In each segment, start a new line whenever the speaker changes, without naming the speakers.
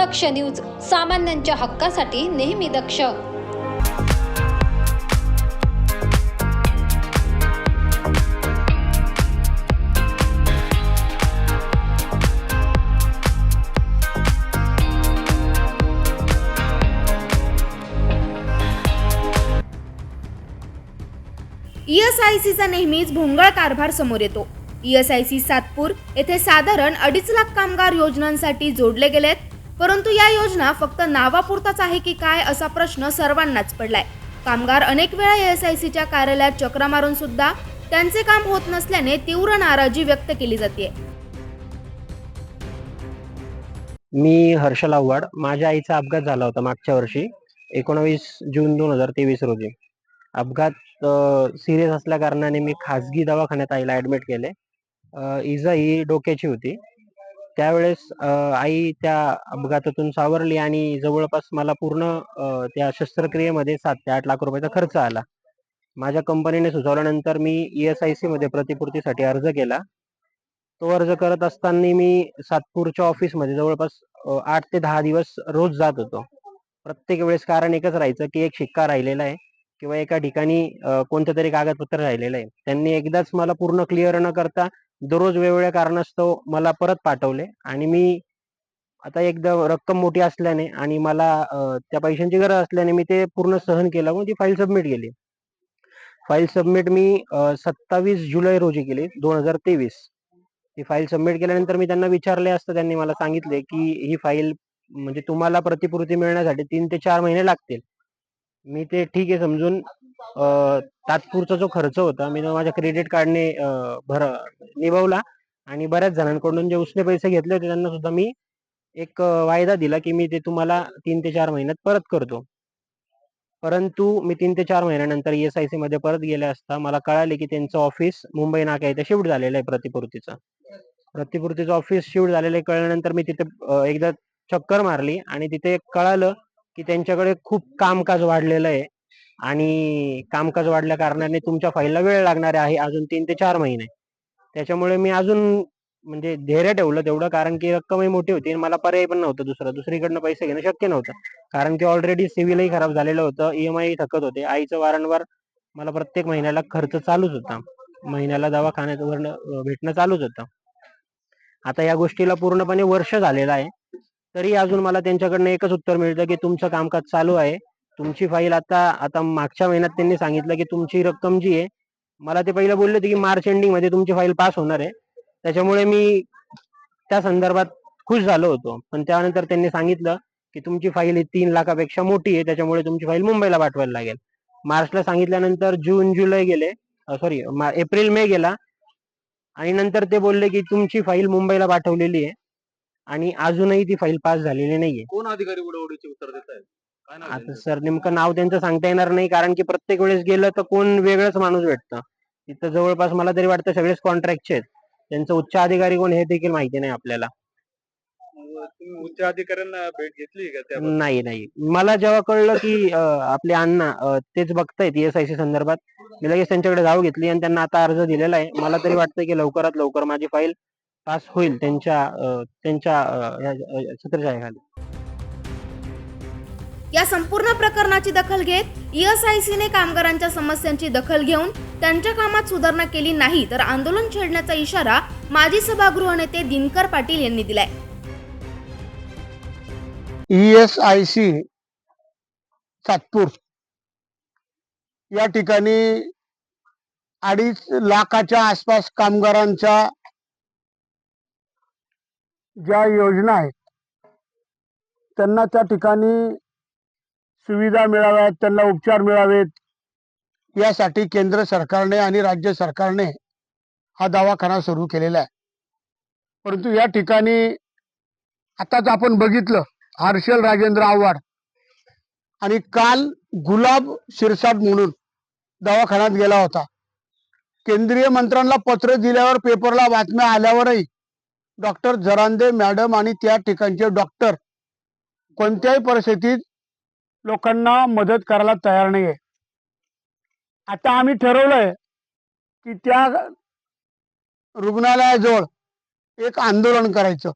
दक्ष news सामान्यांच्या हक्कासाठी नेहमी दक्ष.
ईएसआयसीचा नेहमीच भोंगळ कारभार समोर येतो. ईएसआयसी सातपूर येथे साधारण अडीच लाख कामगार योजनांसाठी जोडले गेलेत. परंतु या योजना फक्त नावापुरताच आहे की काय असा प्रश्न सर्वांनाच पडलाय. कामगार अनेक वेळा एस आय सीच्या कार्यालयात चक्रा मारून सुद्धा त्यांचे काम होत नसल्याने तीव्र नाराजी व्यक्त केली जाते
मी हर्षल आव्हाड. माझ्या आईचा अपघात झाला होता मागच्या वर्षी एकोणावीस जून दोन हजार तेवीस रोजी. अपघात सिरियस असल्या कारणाने मी खाजगी दवाखान्यात आईला ऍडमिट केले. इजा ही डोक्याची होती. त्यावेळेस आई त्या अपघातातून सावरली आणि जवळपास मला पूर्ण त्या शस्त्रक्रियेमध्ये सात ते आठ लाख रुपयाचा खर्च आला. माझ्या कंपनीने सुचवल्यानंतर मी ईएसआयसी मध्ये प्रतिपूर्तीसाठी अर्ज केला. तो अर्ज करत असताना मी सातपूरच्या ऑफिसमध्ये जवळपास आठ ते दहा दिवस रोज जात होतो. प्रत्येक वेळेस कारण एकच राहायचं की एक शिक्का राहिलेला आहे किंवा एका ठिकाणी कोणतं तरी कागदपत्र राहिलेलं आहे. त्यांनी एकदाच मला पूर्ण क्लिअर न करता दररोज वेगवेगळ्या कारणास्तव मला परत पाठवले. आणि मी आता एकदा रक्कम मोठी असल्याने आणि मला त्या पैशांची गरज असल्याने मी ते पूर्ण सहन केलं म्हणून ती फाईल सबमिट केली. फाईल सबमिट मी सत्तावीस जुलै रोजी केली दोन हजार तेवीस. ती फाईल सबमिट केल्यानंतर मी त्यांना विचारले असता त्यांनी मला सांगितले की ही फाईल म्हणजे तुम्हाला प्रतिपूर्ती मिळण्यासाठी तीन ते चार महिने लागतील. मी ते ठीक आहे समजून तात्पुरचा तात्पुरता जो खर्च होता मी माझ्या क्रेडिट कार्डने भर निभावला आणि बऱ्याच जणांकडून जे उसने पैसे घेतले होते त्यांना सुद्धा मी एक वायदा दिला की मी ते तुम्हाला तीन ते चार महिन्यात परत करतो. परंतु मी तीन ते चार महिन्यानंतर एस आय सी मध्ये परत गेले असता मला कळाले की त्यांचं ऑफिस मुंबई नाका इथे शिफ्ट झालेलं आहे प्रतिपूर्तीचं. प्रतिपूर्तीचं ऑफिस शिफ्ट झालेलं आहे कळल्यानंतर मी तिथे एकदा चक्कर मारली आणि तिथे कळालं की त्यांच्याकडे खूप कामकाज वाढलेलं आहे. आणि कामकाज वाढल्या कारणाने तुमच्या फाईलला वेळ लागणार आहे अजून तीन ते चार महिने. त्याच्यामुळे मी अजून म्हणजे धैर्य ठेवलं तेवढं कारण की रक्कमही मोठी होती आणि मला पर्याय पण नव्हता दुसरा. दुसरीकडनं पैसे घेणं शक्य नव्हतं. कारण की ऑलरेडी सिव्हिलही खराब झालेलं होतं ईएमआय थकत होते. आईचं वारंवार मला प्रत्येक महिन्याला खर्च चालूच होता. महिन्याला दवाखान्यात वरण भेटणं चालूच होतं. आता या गोष्टीला पूर्णपणे वर्ष झालेलं आहे. तरी अजून मला त्यांच्याकडनं एकच उत्तर मिळतं की तुमचं कामकाज चालू आहे. तुमची फाईल आता आता मागच्या महिन्यात त्यांनी सांगितलं की तुमची रक्कम जी आहे मला ते पहिलं बोलले होते की मार्च एंडिंगमध्ये तुमची फाईल पास होणार आहे. त्याच्यामुळे मी त्या संदर्भात खुश झालो होतो. पण त्यानंतर त्यांनी सांगितलं की तुमची फाईल ही तीन लाखापेक्षा मोठी आहे त्याच्यामुळे तुमची फाईल मुंबईला पाठवायला लागेल. मार्चला सांगितल्यानंतर जून जुलै गेले सॉरी एप्रिल मे गेला. आणि नंतर ते बोलले की तुमची फाईल मुंबईला पाठवलेली आहे. आणि अजूनही ती फाईल पास झालेली नाहीये.
कोण अधिकारी उडवडीचे उत्तर देत आहेत
आता? सर नेमकं नाव त्यांचं सांगता येणार नाही कारण की प्रत्येक वेळेस गेलं तर कोण वेगळंच माणूस भेटतं. तिथं जवळपास मला तरी वाटतं सगळेच कॉन्ट्रॅक्टचे आहेत. त्यांचं उच्च अधिकारी कोण हे देखील माहिती नाही आपल्याला.
मग तुम्ही उच्च अधिकाऱ्यांना भेट घेतली का त्या
नाही नाही. मला जेव्हा कळलं की अं, आपले अण्णा अं, तेच बघतायत एसआयसी संदर्भात. मी लगेच त्यांच्याकडे धाव घेतली आणि त्यांना आता अर्ज दिलेला आहे. मला तरी वाटतं की लवकरात लवकर माझी फाईल पास होईल त्यांच्या अं, त्यांच्या अं, छत्रछायाखाली
या संपूर्ण प्रकरणाची दखल घेत ईएसआयसीने कामगारांच्या समस्यांची दखल घेऊन त्यांच्या कामात सुधारणा केली नाही तर आंदोलन छेडण्याचा इशारा माजी सभागृह नेते दिनकर पाटील यांनी दिलाय.
ईएसआयसी सातपूर या ठिकाणी अडीच लाखाच्या आसपास कामगारांच्या ज्या योजना आहेत त्यांना त्या ठिकाणी सुविधा मिळाव्यात त्यांना उपचार मिळावेत. यासाठी केंद्र सरकारने आणि राज्य सरकारने हा दवाखाना सुरू केलेला आहे. परंतु या ठिकाणी आताच आपण बघितलं हर्षल राजेंद्र आव्हाड आणि काल गुलाब शिरसाट म्हणून दवाखान्यात गेला होता. केंद्रीय मंत्र्यांना पत्र दिल्यावर पेपरला बातम्या आल्यावरही डॉक्टर जरांदे मॅडम आणि त्या ठिकाणचे डॉक्टर कोणत्याही परिस्थितीत लोकांना मदत करायला तयार नाहीये. आता आम्ही ठरवलंय की त्या रुग्णालयाजवळ एक आंदोलन करायचं.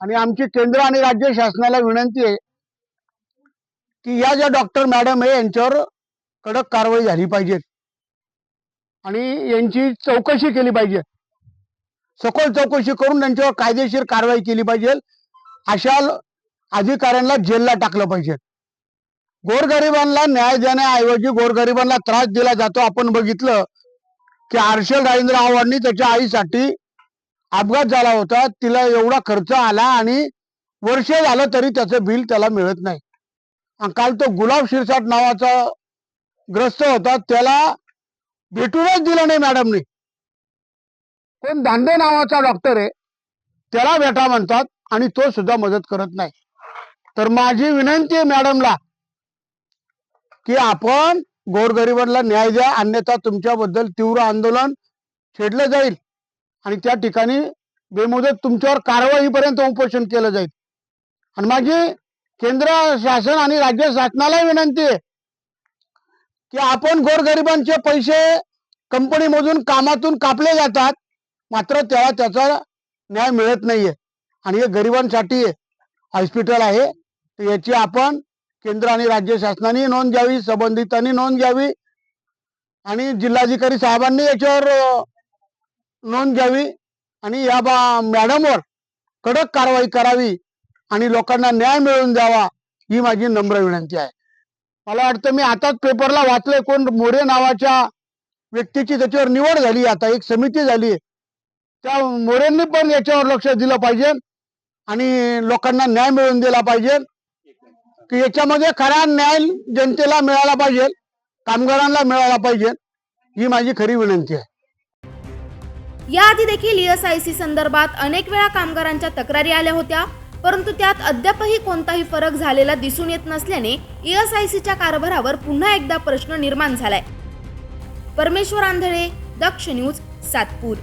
आणि आमची केंद्र आणि राज्य शासनाला विनंती आहे की या ज्या डॉक्टर मॅडम आहे यांच्यावर कडक कारवाई झाली पाहिजे. आणि यांची चौकशी केली पाहिजे. सखोल चौकशी करून त्यांच्यावर कायदेशीर कारवाई केली पाहिजे. अशा अधिकाऱ्यांना जेलला टाकलं पाहिजे. गोरगरिबांना न्याय देण्याऐवजी गोरगरिबांना त्रास दिला जातो. आपण बघितलं की हर्षल राजेंद्र आव्हाडनी त्याच्या आईसाठी अपघात झाला होता. तिला एवढा खर्च आला आणि वर्ष झालं तरी त्याचं बिल त्याला मिळत नाही. आणि काल तो गुलाब शिरसाट नावाचा ग्रस्त होता. त्याला भेटूनच दिलं नाही मॅडमने. कोण दांडे नावाचा डॉक्टर आहे त्याला भेटा म्हणतात आणि तो सुद्धा मदत करत नाही. तर माझी विनंती आहे मॅडमला की आपण गोरगरिबांना न्याय द्या अन्यथा तुमच्याबद्दल तीव्र आंदोलन छेडलं जाईल आणि त्या ठिकाणी बेमुदत तुमच्यावर कारवाईपर्यंत उपोषण केलं जाईल. आणि माझी केंद्र शासन आणि राज्य शासनाला विनंती आहे की आपण गोरगरिबांचे पैसे कंपनीमधून कामातून कापले जातात मात्र त्याला त्याचा न्याय मिळत नाहीये. आणि हे गरिबांसाठी हॉस्पिटल आहे. तर याची आपण केंद्र आणि राज्य शासनाने नोंद घ्यावी संबंधितांनी नोंद घ्यावी आणि जिल्हाधिकारी साहेबांनी याच्यावर नोंद घ्यावी आणि या बा मॅडमवर कडक कारवाई करावी आणि लोकांना न्याय मिळवून द्यावा ही माझी नम्र विनंती आहे. मला वाटतं मी आताच पेपरला वाचलंय कोण मोरे नावाच्या व्यक्तीची त्याच्यावर निवड झाली आता एक समिती झाली त्या मोरेंनी पण याच्यावर लक्ष दिलं पाहिजे आणि लोकांना न्याय मिळवून दिला पाहिजे. की याच्यामध्ये खरा न्याय जनतेला मिळाला पाहिजे कामगारांना मिळाला पाहिजे ही माझी खरी विनंती आहे.
याआधी देखील ईएसआयसी संदर्भात अनेक वेळा कामगारांच्या तक्रारी आल्या होत्या परंतु त्यात अद्यापही कोणताही फरक झालेला दिसून येत नसल्याने ईएसआयसीच्या कारभारावर पुन्हा एकदा प्रश्न निर्माण झालाय. परमेश्वर आंधळे दक्ष न्यूज सातपूर.